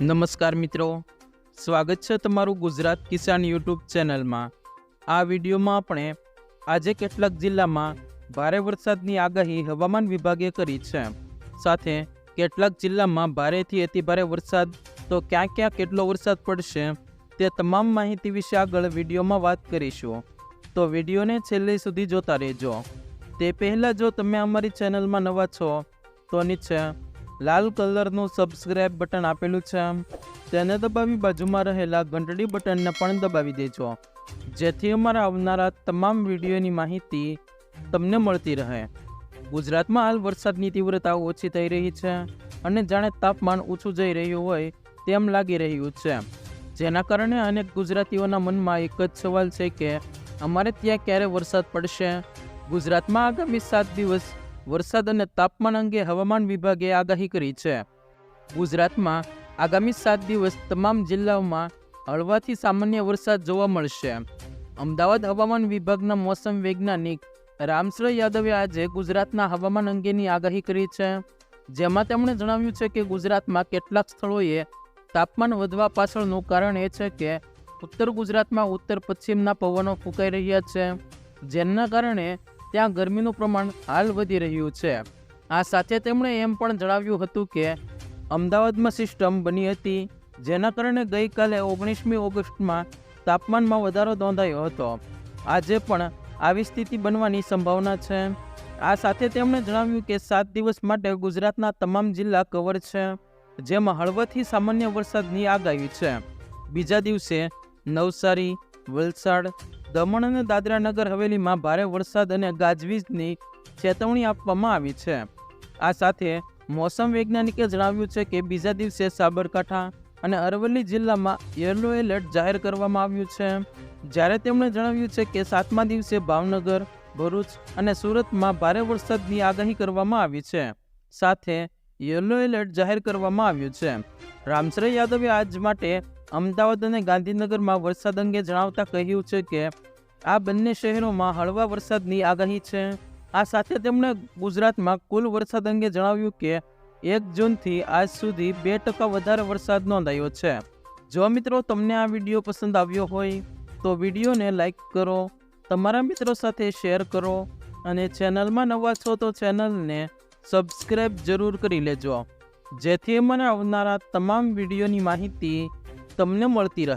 નમસ્કાર મિત્રો. સ્વાગત છે તમારું ગુજરાત કિસાન યુટ્યુબ ચેનલમાં. આ વિડીયોમાં આપણે આજે કેટલાક જિલ્લામાં ભારે વરસાદની આગાહી હવામાન વિભાગે કરી છે. સાથે કેટલાક જિલ્લામાં ભારેથી અતિભારે વરસાદ, તો ક્યાં ક્યાં કેટલો વરસાદ પડશે, તે તમામ માહિતી વિશે આગળ વિડીયોમાં વાત કરીશું. તો વિડીયોને છેલ્લે સુધી જોતા રહેજો. તે પહેલાં જો તમે અમારી ચેનલમાં નવા છો, તો નીચે લાલ કલરનું સબસ્ક્રાઇબ બટન આપેલું છે. તેને દબાવી બાજુમાં રહેલા ઘંટડી બટનને પણ દબાવી દેજો. જેથી અમારા આવનારા તમામ વિડીયોની માહિતી તમને મળતી રહે. ગુજરાતમાં હાલ વરસાદની તીવ્રતા ઓછી થઈ રહી છે અને જાણે તાપમાન ઓછું જઈ રહ્યું હોય તેમ લાગી રહ્યું છે. જેના કારણે અનેક ગુજરાતીઓના મનમાં એક જ સવાલ છે કે, અમારે ત્યાં ક્યારે વરસાદ પડશે? ગુજરાતમાં આગામી સાત દિવસ વરસાદ અને તાપમાન અંગે હવામાન વિભાગે આગાહી કરી છે. ગુજરાતમાં આગામી સાત દિવસ તમામ જિલ્લાઓમાં હળવાથી સામાન્ય વરસાદ જોવા મળશે. અમદાવાદ હવામાન વિભાગના મોસમ વૈજ્ઞાનિક રામશ્રય યાદવે આજે ગુજરાતના હવામાન અંગેની આગાહી કરી છે. જેમાં તેમણે જણાવ્યું છે કે ગુજરાતમાં કેટલાક સ્થળોએ તાપમાન વધવા પાછળનું કારણ એ છે કે ઉત્તર ગુજરાતમાં ઉત્તર પશ્ચિમના પવનો ફૂંકાઈ રહ્યા છે. જેના કારણે ત્યાં ગરમીનું પ્રમાણ હાલ વધી રહ્યું છે. આ સાથે તેમણે એમ પણ જણાવ્યું હતું કે, અમદાવાદમાં સિસ્ટમ બની હતી, જેના કારણે ગઈકાલે ઓગણીસમી ઓગસ્ટમાં તાપમાનમાં વધારો નોંધાયો હતો. આજે પણ આવી સ્થિતિ બનવાની સંભાવના છે. આ સાથે તેમણે જણાવ્યું કે, સાત દિવસ માટે ગુજરાતના તમામ જિલ્લા કવર છે, જેમાં હળવદથી સામાન્ય વરસાદની આગાહી છે. બીજા દિવસે નવસારી, વલસાડ દમણ અને દાદરા નગર હવેલીમાં ભારે વરસાદ અને ગાજવીજની ચેતવણી આપવામાં આવી છે. આ સાથે મોસમ વૈજ્ઞાનિકે જણાવ્યું છે કે બીજા દિવસે સાબરકાંઠા અને અરવલ્લી જિલ્લામાં યલો એલર્ટ જાહેર કરવામાં આવ્યું છે. જ્યારે તેમણે જણાવ્યું છે કે સાતમા દિવસે ભાવનગર, ભરૂચ અને સુરતમાં ભારે વરસાદની આગાહી કરવામાં આવી છે. સાથે યલો એલર્ટ જાહેર કરવામાં આવ્યું છે. રામશ્રય યાદવે આજ માટે અમદાવાદ અને ગાંધીનગરમાં વરસાદ અંગે જણાવતા કહ્યું છે કે આ બંને શહેરોમાં હળવા વરસાદની આગાહી છે. આ સાથે તેમણે ગુજરાતમાં કુલ વરસાદ અંગે જણાવ્યું કે, એક જૂનથી આજ સુધી બે ટકા વધારે વરસાદ નોંધાયો છે. જો મિત્રો તમને આ વીડિયો પસંદ આવ્યો હોય, તો વિડીયોને લાઇક કરો, તમારા મિત્રો સાથે શેર કરો અને ચેનલમાં નવા છો તો ચેનલને સબસ્ક્રાઈબ જરૂર કરી લેજો. જેથી મને આવનારા તમામ વિડીયોની માહિતી તમને મળતી રહે.